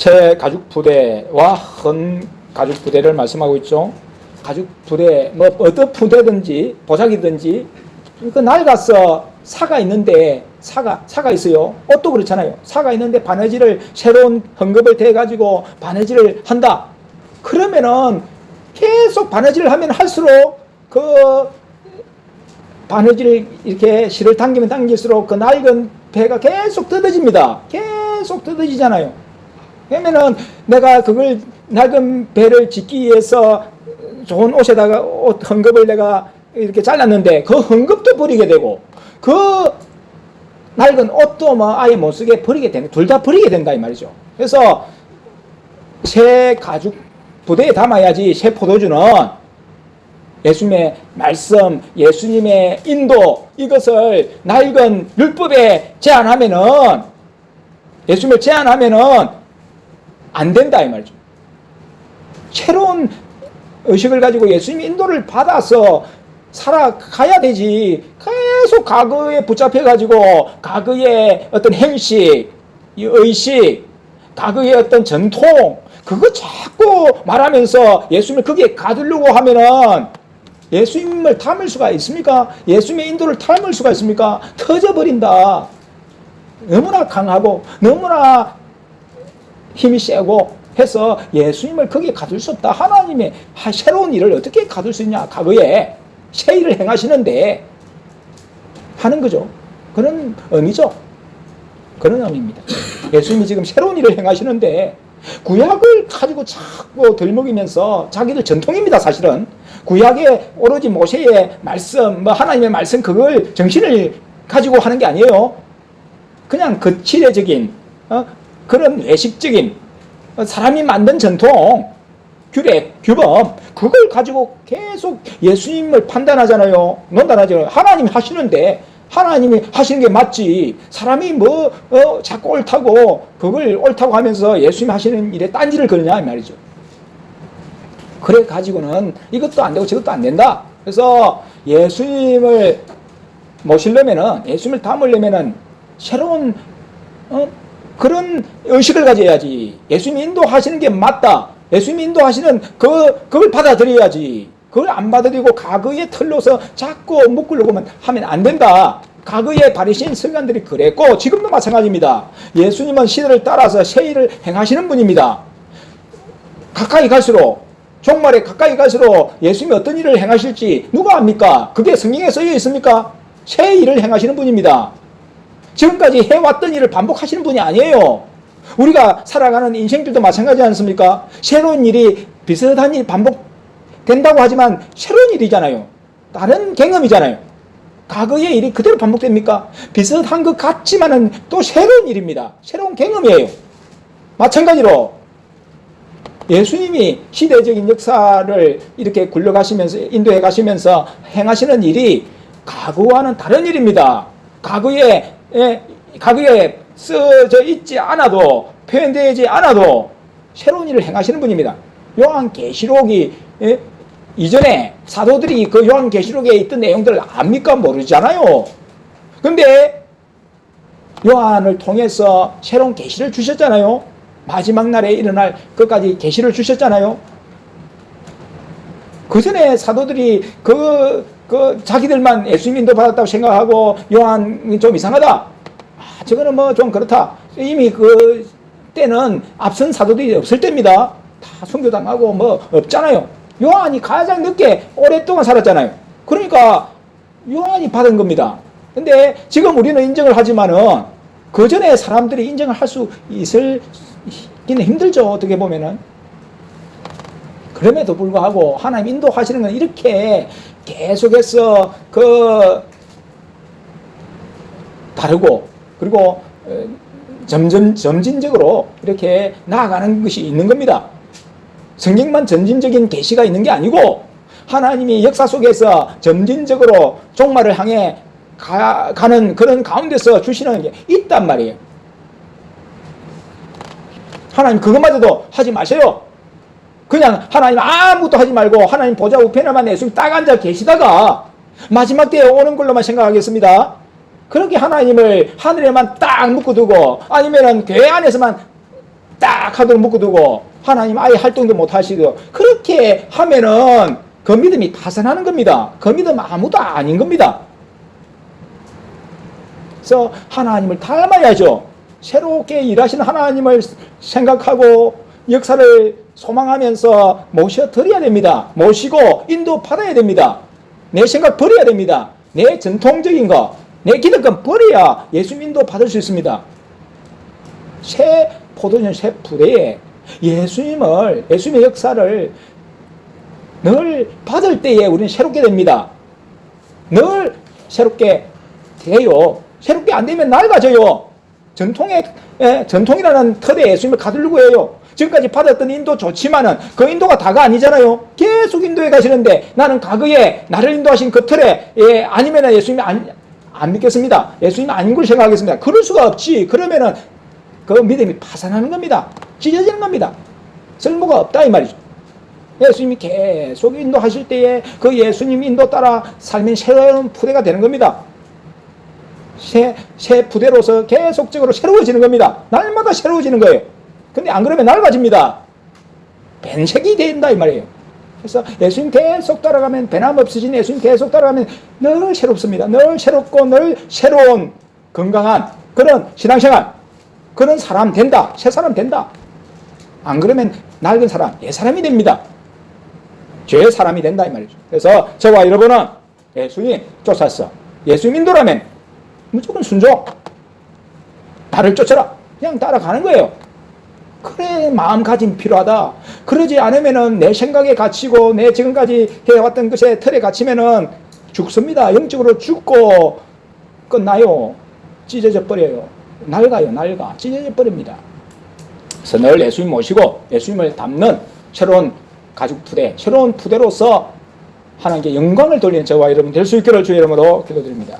새 가죽 부대와 헌 가죽 부대를 말씀하고 있죠. 가죽 부대, 뭐 어떤 부대든지 보자기든지 그 낡아서 사가 있는데 사가 사가 있어요. 옷도 그렇잖아요. 사가 있는데 바느질을 새로운 헝겊을 대 가지고 바느질을 한다. 그러면은 계속 바느질을 하면 할수록 그 바느질을 이렇게 실을 당기면 당길수록 그 낡은 배가 계속 뜯어집니다. 계속 뜯어지잖아요. 그러면은 내가 그걸 낡은 배를 짓기 위해서 좋은 옷에다가 옷 헝겊을 내가 이렇게 잘랐는데 그 헝겊도 버리게 되고 그 낡은 옷도 뭐 아예 못 쓰게 버리게 되는 둘 다 버리게 된다 이 말이죠. 그래서 새 가죽 부대에 담아야지 새 포도주는 예수님의 말씀, 예수님의 인도 이것을 낡은 율법에 제한하면은 예수님을 제한하면은 안 된다 이 말이죠. 새로운 의식을 가지고 예수님의 인도를 받아서 살아가야 되지. 계속 과거에 붙잡혀 가지고 과거의 어떤 행식, 이 의식, 과거의 어떤 전통 그거 자꾸 말하면서 예수님을 거기에 가두려고 하면은 예수님을 닮을 수가 있습니까? 예수님의 인도를 닮을 수가 있습니까? 터져버린다. 너무나 강하고 너무나 힘이 세고 해서 예수님을 거기에 가둘 수 없다. 하나님의 하- 새로운 일을 어떻게 가둘 수 있냐? 과거에 새 일을 행하시는데 하는 거죠. 그런 의미죠. 그런 의미입니다. 예수님이 지금 새로운 일을 행하시는데 구약을 가지고 자꾸 들먹이면서 자기들 전통입니다, 사실은. 구약에 오로지 모세의 말씀, 뭐 하나님의 말씀 그걸 정신을 가지고 하는 게 아니에요. 그냥 거칠애적인 어? 그런 외식적인 어, 사람이 만든 전통, 규례, 규범 그걸 가지고 계속 예수님을 판단하잖아요. 논단하잖아요. 하나님이 하시는데 하나님이 하시는 게 맞지. 사람이 뭐 어, 자꾸 옳다고 그걸 옳다고 하면서 예수님 하시는 일에 딴지를 걸냐 이 말이죠. 그래 가지고는 이것도 안 되고 저것도 안 된다. 그래서 예수님을 모시려면은 예수님을 담으려면은 새로운 어, 그런 의식을 가져야지. 예수님이 인도하시는 게 맞다. 예수님이 인도하시는 그 그걸 받아들여야지. 그걸 안 받아들이고 과거의 틀로서 자꾸 묶으려고 하면 안 된다. 과거의 바리새인 서기관들이 그랬고 지금도 마찬가지입니다. 예수님은 시대를 따라서 새 일을 행하시는 분입니다. 가까이 갈수록 종말에 가까이 갈수록 예수님이 어떤 일을 행하실지 누가 압니까? 그게 성경에 쓰여 있습니까? 새 일을 행하시는 분입니다. 지금까지 해왔던 일을 반복하시는 분이 아니에요. 우리가 살아가는 인생들도 마찬가지 않습니까? 새로운 일이 비슷한 일이 반복된다고 하지만 새로운 일이잖아요. 다른 경험이잖아요. 과거의 일이 그대로 반복됩니까? 비슷한 것 같지만은 또 새로운 일입니다. 새로운 경험이에요. 마찬가지로 예수님이 시대적인 역사를 이렇게 굴러가시면서 인도해 가시면서 행하시는 일이 과거와는 다른 일입니다. 과거에 예, 과거에 쓰져 있지 않아도 표현되지 않아도 새로운 일을 행하시는 분입니다. 요한 계시록이 예, 이전에 사도들이 그 요한 계시록에 있던 내용들을 압니까 모르잖아요. 근데 요한을 통해서 새로운 계시를 주셨잖아요. 마지막 날에 일어날 것까지 계시를 주셨잖아요. 그 전에 사도들이 그, 그 자기들만 예수님 인도 받았다고 생각하고 요한이 좀 이상하다. 아, 저거는 뭐 좀 그렇다. 이미 그 때는 앞선 사도들이 없을 때입니다. 다 순교당하고 뭐 없잖아요. 요한이 가장 늦게 오랫동안 살았잖아요. 그러니까 요한이 받은 겁니다. 근데 지금 우리는 인정을 하지만은 그 전에 사람들이 인정을 할 수 있을 기는 힘들죠. 어떻게 보면은. 그럼에도 불구하고 하나님 인도하시는 건 이렇게 계속해서 그 다르고 그리고 어, 점점 점진적으로 이렇게 나아가는 것이 있는 겁니다. 성경만 점진적인 계시가 있는 게 아니고 하나님이 역사 속에서 점진적으로 종말을 향해 가, 가는 그런 가운데서 주시는 게 있단 말이에요. 하나님 그것마저도 하지 마세요. 그냥 하나님 아무것도 하지 말고 하나님 보좌 우편에만 예수님 딱 앉아 계시다가 마지막 때에 오는 걸로만 생각하겠습니다. 그렇게 하나님을 하늘에만 딱 묶어두고 아니면은 교회 안에서만 딱 하도록 묶어두고 하나님 아예 활동도 못 하시고 그렇게 하면은 그 믿음이 파산하는 겁니다. 그 믿음 아무도 아닌 겁니다. 그래서 하나님을 닮아야죠. 새롭게 일하시는 하나님을 생각하고 역사를 소망하면서 모셔 드려야 됩니다. 모시고 인도 받아야 됩니다. 내 생각 버려야 됩니다. 내 전통적인 거, 내 기득권 버려야 예수 인도 받을 수 있습니다. 새 포도년 새 부대에 예수님을, 예수님의 역사를 늘 받을 때에 우리는 새롭게 됩니다. 늘 새롭게 돼요. 새롭게 안 되면 낡아져요. 전통의 예, 전통이라는 틀에 예수님을 가두려고 해요. 지금까지 받았던 인도 좋지만은 그 인도가 다가 아니잖아요. 계속 인도에 가시는데 나는 과거에 나를 인도하신 그 틀에 예, 아니면 예수님이 안, 안 믿겠습니다. 예수님 아닌 걸 생각하겠습니다. 그럴 수가 없지. 그러면은 그 믿음이 파산하는 겁니다. 찢어지는 겁니다. 쓸모가 없다 이 말이죠. 예수님이 계속 인도하실 때에 그 예수님 인도 따라 살면 새로운 푸대가 되는 겁니다. 새, 새 부대로서 계속적으로 새로워지는 겁니다. 날마다 새로워지는 거예요. 근데 안 그러면 낡아집니다. 변색이 된다 이 말이에요. 그래서 예수님 계속 따라가면 변함 없으신 예수님 계속 따라가면 늘 새롭습니다. 늘 새롭고 늘 새로운 건강한 그런 신앙생활 그런 사람 된다. 새 사람 된다. 안 그러면 낡은 사람, 옛 사람이 됩니다. 죄의 사람이 된다 이 말이죠. 그래서 저와 여러분은 예수님 쫓았어. 예수님 인도라면 무조건 순종. 나를 쫓아라. 그냥 따라가는 거예요. 그래 마음가짐 필요하다. 그러지 않으면은 내 생각에 갇히고 내 지금까지 해왔던 것에 틀에 갇히면은 죽습니다. 영적으로 죽고 끝나요. 찢어져 버려요. 낡아요, 낡아. 찢어져 버립니다. 그래서 늘 예수님 모시고 예수님을 담는 새로운 가죽 부대, 새로운 부대로서 하나님께 영광을 돌리는 저와 여러분 될 수 있기를 주의 이름으로 기도드립니다.